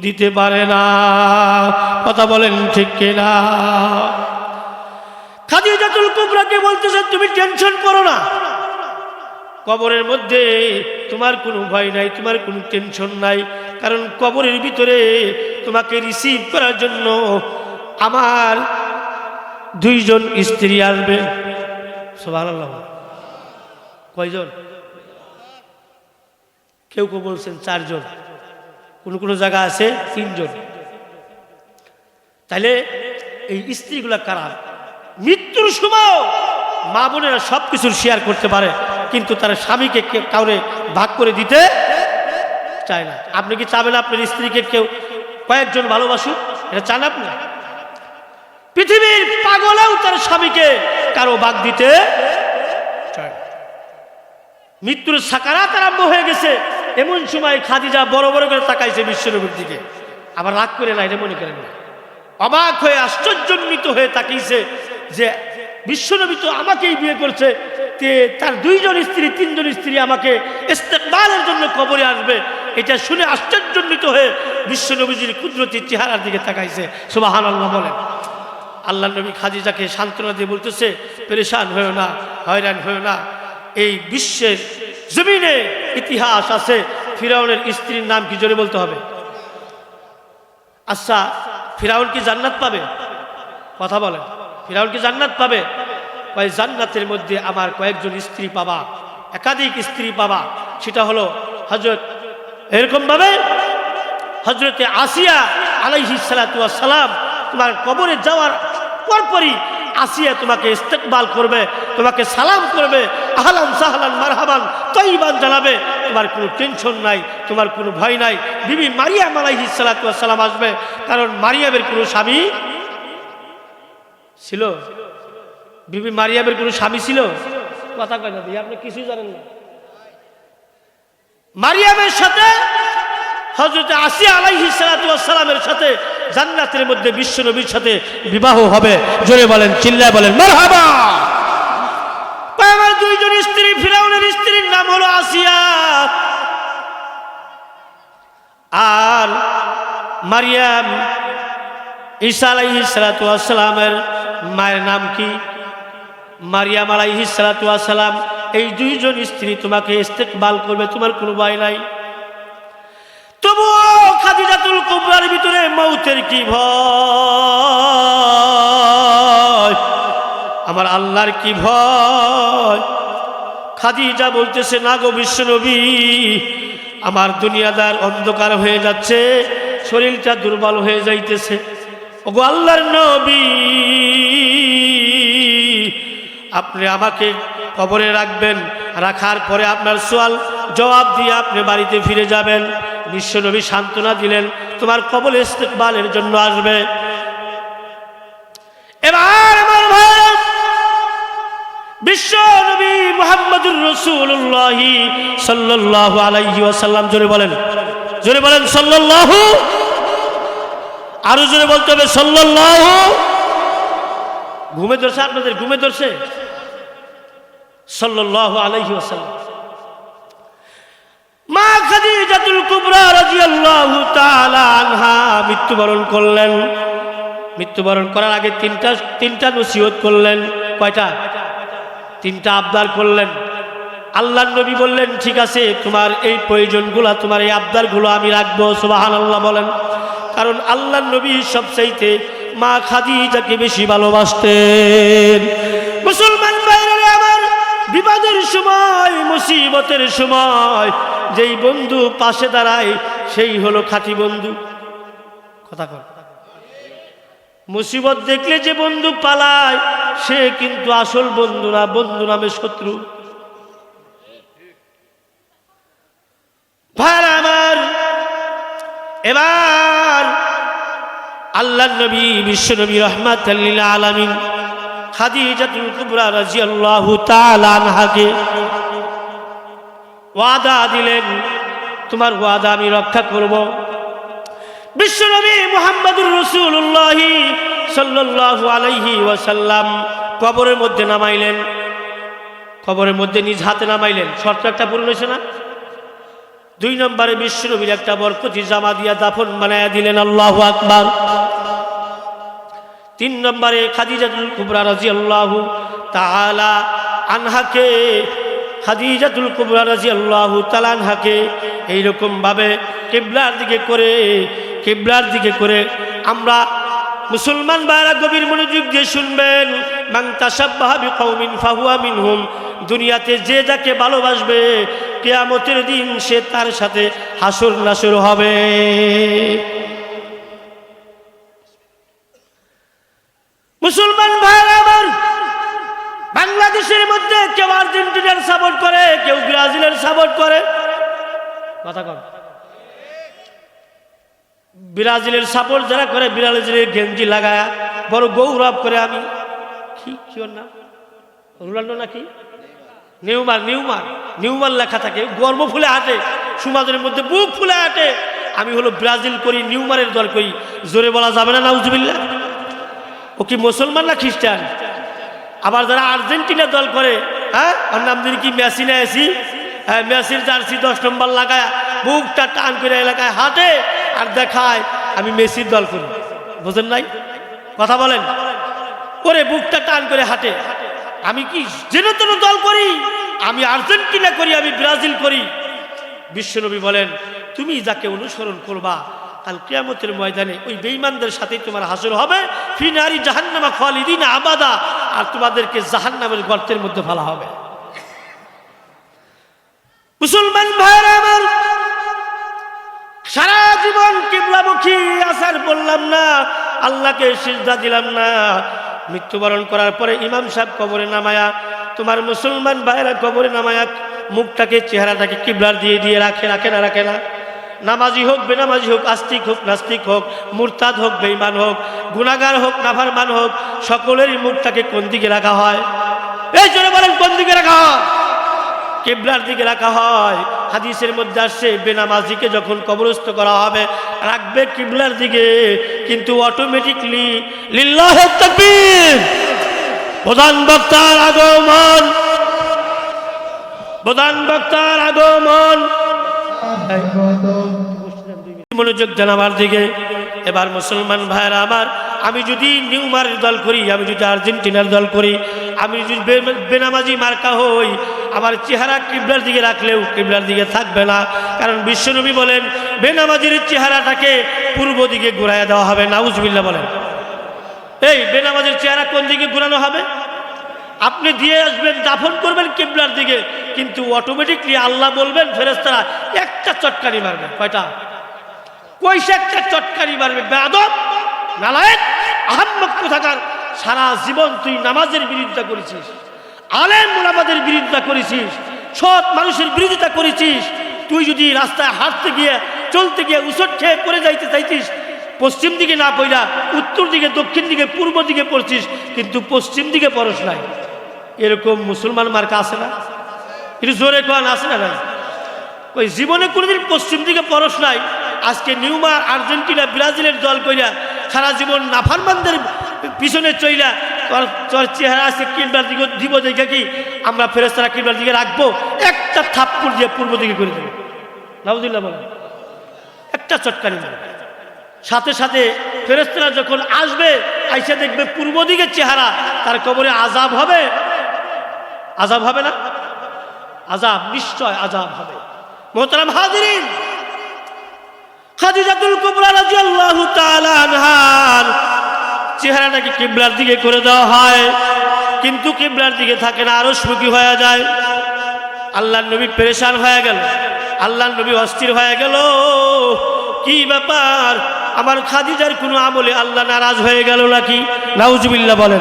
দিতে পারে না। কথা বলেন ঠিক কিনা? খাদিজাতুল কুবরাকে বলতেছে তুমি টেনশন করো না। কবরের মধ্যে তোমার কোনো ভয় নাই তোমার কোনো টেনশন নাই। কারণ কবরের ভিতরে তোমাকে রিসিভ করার জন্য আমার দুইজন স্ত্রী আসবে। সুবহানাল্লাহ। কয়জন? কেউ কেউ বলছেন চারজন। কোনো কোনো জায়গা আছে তিনজন। তাহলে এই স্ত্রীগুলা কারা? মৃত্যুর সময় মা বোনেরা সব কিছুর শেয়ার করতে পারে, কিন্তু তার স্বামীকে কেউ কাউরে ভাগ করে দিতে চায় না। আপনি কি চাবেন আপনার স্ত্রীকে কেউ কয়েকজন ভালোবাসুক? এটা চান আপনি? পৃথিবীর পাগলেও তার স্বামীকে কারও ভাগ দিতে মৃত্যুর সাকারাত আরম্ভ হয়ে গেছে। এমন সময় খাদিজা বড় বড় করে তাকাইছে বিশ্বনবীর দিকে। আবার রাগ করে না, এটা মনে করেন না। অবাক হয়ে আশ্চর্যান্বিত হয়ে তাকিয়েছে যে বিশ্বনবী তো আমাকেই বিয়ে করছে তার দুইজন স্ত্রী, তিনজন স্ত্রী আমাকে ইস্তেকবালের জন্য কবরে আসবে। এটা শুনে আশ্চর্যান্বিত হয়ে বিশ্বনবীজির কুদরতির চেহারার দিকে তাকাইছে। সুবাহান আল্লাহ বলেন আল্লাহ নবী খাদিজাকে সান্ত্বনা দিয়ে বলতেছে, পেরেশান হয়েও না, হয়রান হয়েও না। এই বিশ্বের জমিনে ইতিহাস আছে, ফিরাউনের স্ত্রীর নাম কি জোরে বলতে হবে? আচ্ছা ফিরাউন কি জান্নাত পাবে? কথা বলেন, ফিরাউন কি জান্নাত পাবে? ওই জান্নাতের মধ্যে আমার কয়েকজন স্ত্রী পাবা, একাধিক স্ত্রী পাবা, সেটা হলো হজরত এরকম ভাবে হজরতে আসিয়া আলাইহি সালাম, তোমার কবরে যাওয়ার পরপরই আসিয়া তোমাকে ইস্তেকবাল করবে, তোমাকে সালাম করবে, আহলান সাহলান মারহাবান, তৈবান জানাবে। তোমার কোনো টেনশন নাই, তোমার কোনো ভয় নাই। বিবি মারিয়াম আলাইহি সালাম আসবে, কারণ মারিয়ামের কোনো স্বামী ছিল? বিবি মারিয়ামের কোনো স্বামী ছিল? কথা কয় না আপনি কিছুই জানেন না। মারিয়ামের সাথে হজরত আসিয়া আলাইহি সাথে জান্নাতের মধ্যে বিশ্ব নবীর সাথে বিবাহ হবে। জোরে বলেন, চিল্লায় বলেন দুইজন স্ত্রী, ফিরাউনের স্ত্রীর নাম হলো আসিয়া। আর মারিয়াম ঈসা আলাইহি সালামের মায়ের নাম কি? মারিয়াম আলাইহি সালাম এই দুইজন স্ত্রী তোমাকে ইস্তেকবাল করবে, তোমার কোনো ভয় নাই। খাদিজাতুল কুবরার ভিতরে মৌতের কি ভয়? আমার আল্লাহর কি ভয়? খাদিজা বলতেছে, না গো বিশ্বনবী আমার দুনিয়াদার অন্ধকার হয়ে যাচ্ছে, শরীরটা দুর্বল হয়ে যাইতেছে। ওগো আল্লাহর নবী, আপনি আমাকে কবরে রাখবেন, রাখার পরে আপনার সোয়াল জবাব দিয়ে আপনি বাড়িতে ফিরে যাবেন। বিশ্বনবী সান্ত্বনা দিলেন, তোমার কবল ইস্তেকবালের জন্য আসবে। এবার আমার ভাই, বিশ্ব নবী মোহাম্মদুর রসুল্লাহ সাল্লাহ আলাইহি ওয়াসাল্লাম, জোরে বলেন জোরে বলেন সাল্লাহ আরও জোরে বলতে হবে সাল্লাহ ঘুমে ধরছে আপনাদের, ঘুমে ধরছে। সাল্লাহ আলাইহি ওয়াসাল্লাম। মা খাদিজাতুল কুবরা রাদিয়াল্লাহু তাআলা আনহা মৃত্যুবরণ করলেন। মৃত্যুবরণ করার আগে তিনটা তিনটা নসিহত করলেন। কয়টা? তিনটা আবদার করলেন। আল্লাহ নবী বললেন, ঠিক আছে, তোমার এই প্রয়োজনগুলো, তোমার এই আবদারগুলো আমি রাখব। সুবাহান আল্লাহ বলেন। কারণ আল্লাহ নবী সবচাইতে মা খাদিজাকে বেশি ভালোবাসতেন। মুসলমান বাইরে আমার বিবাদের সময় মুসিবতের সময় যেই বন্ধু পাশে দাঁড়ায়, সেই হলো খাঁটি বন্ধু। কথা কর মুসিবত দেখলে যে বন্ধু পালায়, সে কিন্তু আসল বন্ধু না, বন্ধু নামে শত্রু। এবার আল্লাহ নবী, বিশ্ব নবী রহমাত আলামিন খাদিজাতুল কুবরা রাদিয়াল্লাহু তাআলা আনহাকে ওয়াদা দিলেন, তোমার ওয়াদা আমি রক্ষা করব। বিশ্বনবী মুহাম্মদুর রসুল্লাহ সাল্লাল্লাহু আলাইহি ওয়াসাল্লাম কবরের মধ্যে নামাইলেন। কবরের মধ্যে নিজ হাতে নামাইলেন। শর্ত একটা পূরণ হয়েছে না? দুই নম্বরে বিশ্বনবীর একটা বরকতি জামা দিয়া দাফন বানায়া দিলেন আল্লাহ আকবার। তিন নম্বরে খাদিজাতুল কুবরা রাজি আল্লাহ তালা আনহাকে খাদিজাতুল কুবরা রাজি আল্লাহ তালানহাকে এইরকম ভাবে কেবলার দিকে করে, কেবলার দিকে করে আমরা মুসলমান বাইরা গভীর মনোযোগ দিয়ে শুনবেন দুনিয়াতে যে যাকে ভালোবাসবে, কেয়ামতের দিন সে তার সাথে হাসুর নাসুর হবে। মুসলমান ভাইরা আমার বাংলাদেশের মধ্যে কেউ করে কেউ সাপোর্ট করে। কথা কম ব্রাজিলের সাপোর্ট যারা করে, ব্রাজিলের গেঞ্জি লাগায়, বড় গৌরব করে আমি। রোনাল্ডো নাকি? নিউমার নিউমার নিউমার লেখা থাকে। গর্ব ফুলে হাঁটে, সমাজের মধ্যে বুক ফুলে হাঁটে। আমি হলো ব্রাজিল করি নিউমারের দল করি। জোরে বলা যাবে না নাউজুবিল্লা ও কি মুসলমান না খ্রিস্টান? আবার যারা আর্জেন্টিনা দল করে হ্যাঁ? ওর নাম দিন কি, মেসি এসি মেসির জার্সি দশ নম্বর লাগায়, বুকটা টান করে এলাকায় হাঁটে আর দেখায়, আমি মেসির দল করি। বুঝেন নাই? কথা বলেন? ওরে, বুকটা টান করে হাঁটে। আমি কি যেন তেন দল করি? আমি আর্জেন্টিনা করি, আমি ব্রাজিল করি। বিশ্বনবী বলেন, তুমি যাকে অনুসরণ করবা, কাল কিয়ামতের ময়দানে ওই বেঈমানদের সাথেই তোমার হাসর হবে। ফিনারি জাহান্নামা খালিদিন আবাদা। আর তোমাদেরকে জাহান্নামের গর্তের মধ্যে ফেলা হবে। মুসলমান ভাইরা আমার, সারা জীবন কিবলামুখী আসার বললাম না, আল্লাহকে সিজদা দিলাম না। মৃত্যুবরণ করার পরে ইমাম সাহেব কবরে নামায়া, তোমার মুসলমান ভাইরা কবরে নামায়া, মুখটাকে, চেহারাটাকে কিবলার দিয়ে দিয়ে রাখে রাখে না রাখে না। নামাজি হোক, বেনামাজি হোক, আস্তিক হোক, নাস্তিক হোক, মুরতাদ হোক বেইমান হোক গুণাগার হোক, নাফারমান হোক, সকলেরই মুখটাকে কোন দিকে রাখা হয়? এই জন্য বলেন কোন দিকে রাখা হয়? কেবলার দিকে রাখা হয়। হাদিসের মধ্যে আসছে, বেনামাজিকে যখন কবরস্থ করা হবে, রাখবে কিবলার দিকে, কিন্তু অটোমেটিকলি প্রধান বক্তার আগমন। প্রধান বক্তার আগমন। মনোযোগ জানাবার দিকে, এবার মুসলমান ভাইয়েরা আমার, আমি যদি নিউমারের দল করি, আমি যদি আর্জেন্টিনার দল করি, আমি যদি বেনামাজি মার্কা হই আমার চেহারা কিবলার দিকে রাখলেও কিবলার দিকে থাকবে না। কারণ বিশ্বনবী বলেন, বেনামাজির চেহারাটাকে পূর্ব দিকে ঘুরাইয়া দেওয়া হবে নাউজবিল্লা বলেন। এই বেনামাজির চেহারা কোন দিকে ঘুরানো হবে? আপনি দিয়ে আসবেন, দাফন করবেন কিবলার দিকে, কিন্তু অটোমেটিকলি আল্লাহ বলবেন ফেরেস্তারা একটা চটকারি মারবে। কয়টা? কইসে একটা চটকারি মারবে। বেদব নালায়েক, আহম্মক কোথাকার, সারা জীবন তুই নামাজের বিরোধিতা করেছিস। আলেম মোলামাদের বিরোধিতা করেছিস, সৎ মানুষের বিরোধিতা করেছিস, তুই যদি রাস্তায় হাঁটতে গিয়ে, চলতে গিয়ে উসট খেয়ে করে যাইতে চাইছিস পশ্চিম দিকে না পড়া উত্তর দিকে, দক্ষিণ দিকে, পূর্ব দিকে পড়ছিস, কিন্তু পশ্চিম দিকে পড়স নাই। এরকম মুসলমান মার্কা আছে না? একটু জোরে কোয়ান আছে না ওই জীবনে কোনোদিন পশ্চিম দিকে পরশ নাই, আজকে নিউমার, আর্জেন্টিনা, ব্রাজিলের দল কইরা সারা জীবন নাফারমানদের পিছনে চইলা তোর চেহারা আছে দিকে, দিব দেখে কি আমরা ফেরেস্তারা দিকে রাখব? একটা থাপ্পড় দিয়ে পূর্ব দিকে করে দেবো। একটা চটকানি মারবে সাথে সাথে ফেরেস্তারা যখন আসবে দেখবে পূর্ব দিকের চেহারা, তার কবরে আজাব হবে। আজাব হবে না? আজাব নিশ্চয় আজাব হবে। মোহতারাম হাজিরিন। খাদিজাতুল কুবরা চেহারাটাকে কিবলার দিকে করে দেওয়া হয়? কিন্তু কিবলার দিকে থাকে না, আরও সুখী হয়ে যায়। আল্লাহর নবী পেরেশান হয়ে গেল। আল্লাহর নবী অস্থির হয়ে গেল। কি ব্যাপার? আমার খাদিজার কোনো আমলে আল্লাহ নারাজ হয়ে গেল নাকি? নাউজুবিল্লাহ বলেন।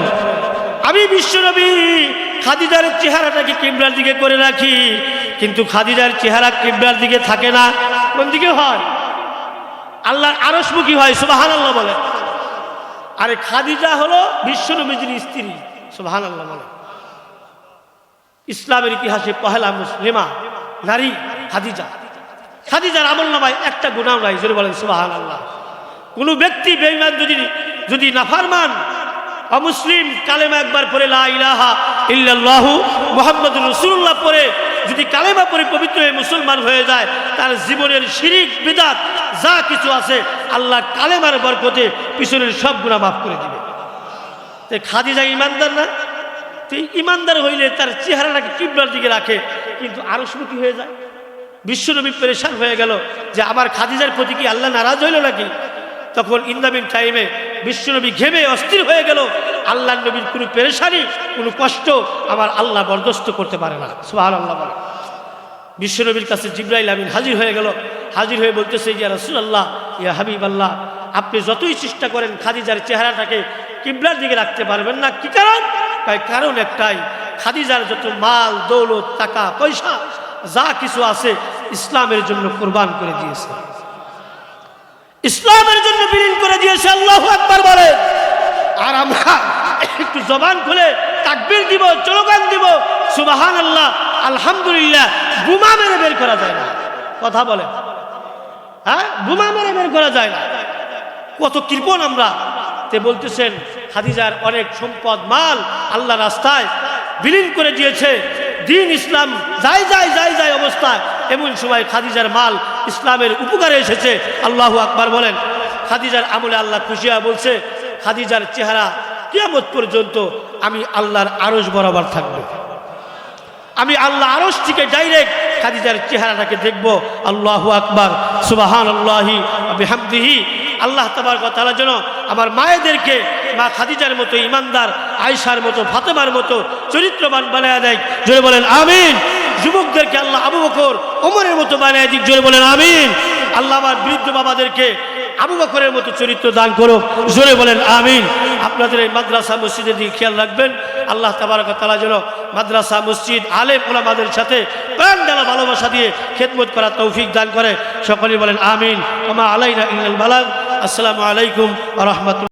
আমি বিশ্বনবী খাদিজার চেহারাটাকে কিবলার দিকে করে রাখি। কিন্তু খাদিজার চেহারা কিবলার দিকে থাকে না। কোন দিকে হয়? আল্লাহর আরসমুখী হয় সুবাহান আল্লাহ বলে আরে খাদিজা হলো বিশ্বনবীজির স্ত্রী সুবাহান আল্লাহ বলে। ইসলামের ইতিহাসে পহেলা মুসলিমা নারী খাদিজা। খাদিজার আমল নামায় একটা গুণাও নাই যদি বলেন সুবাহান আল্লাহ কোনো ব্যক্তি বেইমান যদি যদি নাফারমান, অমুসলিম, কালেমা একবার পরে লা ইলাহা ইল্লাল্লাহু মুহাম্মাদুর রাসূলুল্লাহ পরে যদি কালেমা পরে পবিত্র হয়ে মুসলমান হয়ে যায়, তার জীবনের শিরিক, বিদাত, যা কিছু আছে আল্লাহ কালেমার বরকতে পিছনের সব গুণা মাফ করে দিবে। তো খাদিজা ইমানদার না? তো ইমানদার হইলে তার চেহারাটাকে কিবলার দিকে রাখে, কিন্তু আরসমুখী হয়ে যায়? বিশ্বনবী পরেশান হয়ে গেল যে, আমার খাদিজার প্রতি কি আল্লাহ নারাজ হইল নাকি? তখন ইন্দামিন টাইমে বিশ্বনবী ঘেমে অস্থির হয়ে গেল। আল্লাহ নবীর কোনো পেরেশানি, কোনো কষ্ট আমার আল্লাহ বরদস্ত করতে পারে না। সুহার আল্লাহ বলে। বিশ্বনবীর কাছে জিব্রাইল আমিন হাজির হয়ে গেল। হাজির হয়ে বলতেছে, ইয়া রসুল আল্লাহ ইয়া হাবিব আল্লাহ আপনি যতই চেষ্টা করেন খাদিজার চেহারাটাকে কিবলার দিকে রাখতে পারবেন না। কি কারণ? তাই কারণ একটাই, খাদিজার যত মাল, দৌলত, টাকা, পয়সা, যা কিছু আছে ইসলামের জন্য কোরবান করে দিয়েছে। ইসলামের জন্য বিলীন করে দিয়েছে, আল্লাহ একবার বলে। আর আমরা একটু জবান খুলে তাকবির দিব চলগান দিব সুবাহান আল্লাহ আলহামদুলিল্লাহ, বুমা মেরে বের করা যায় না। কথা বলে হ্যাঁ? বুমা মেরে বের করা যায় না। কত কৃপণ আমরা। তে বলতেছেন, খাদিজার অনেক সম্পদ, মাল আল্লাহ রাস্তায় বিলীন করে দিয়েছে। দিন ইসলাম যাই যাই যাই যাই অবস্থায় এমন সময় খাদিজার মাল ইসলামের উপকারে এসেছে। আল্লাহ আকবার বলেন, খাদিজার আমলে আল্লাহ খুশিয়া বলছে, খাদিজার চেহারা কিয়ামত পর্যন্ত আমি আল্লাহর আরস বরাবর থাকব। আমি আল্লাহ আরস থেকে ডাইরেক্ট খাদিজার চেহারাটাকে দেখব। আল্লাহ আকবার সুবাহান আল্লাহি বিহামদিহি। আল্লাহ তাবার কথা যেন আমার মায়েদেরকে মা খাদিজার মতো ইমানদার আয়সার মতো, ফাতেমার মতো চরিত্রবান বানায় দেয়। যদি বলেন, আমিন। যুবকদেরকে আল্লাহ আবু বকর ওমরের মতো বানায় দিক, জোরে বলেন, আমিন। আল্লাহ আমার বৃদ্ধ বাবাদেরকে আবু বকরের মতো চরিত্র দান করো জোরে বলেন, আমিন। আপনাদের এই মাদ্রাসা মসজিদের দিকে খেয়াল রাখবেন, আল্লাহ তাবারক তালা যেন মাদ্রাসা মসজিদ আলেম ওলামাদের সাথে প্রাণ ডালা ভালোবাসা দিয়ে খেদমত করার তৌফিক দান করে। সকলেই বলেন, আমিন। আমা আলাইনা ইংলাল বালাগ। আসসালামু আলাইকুম রহমতুল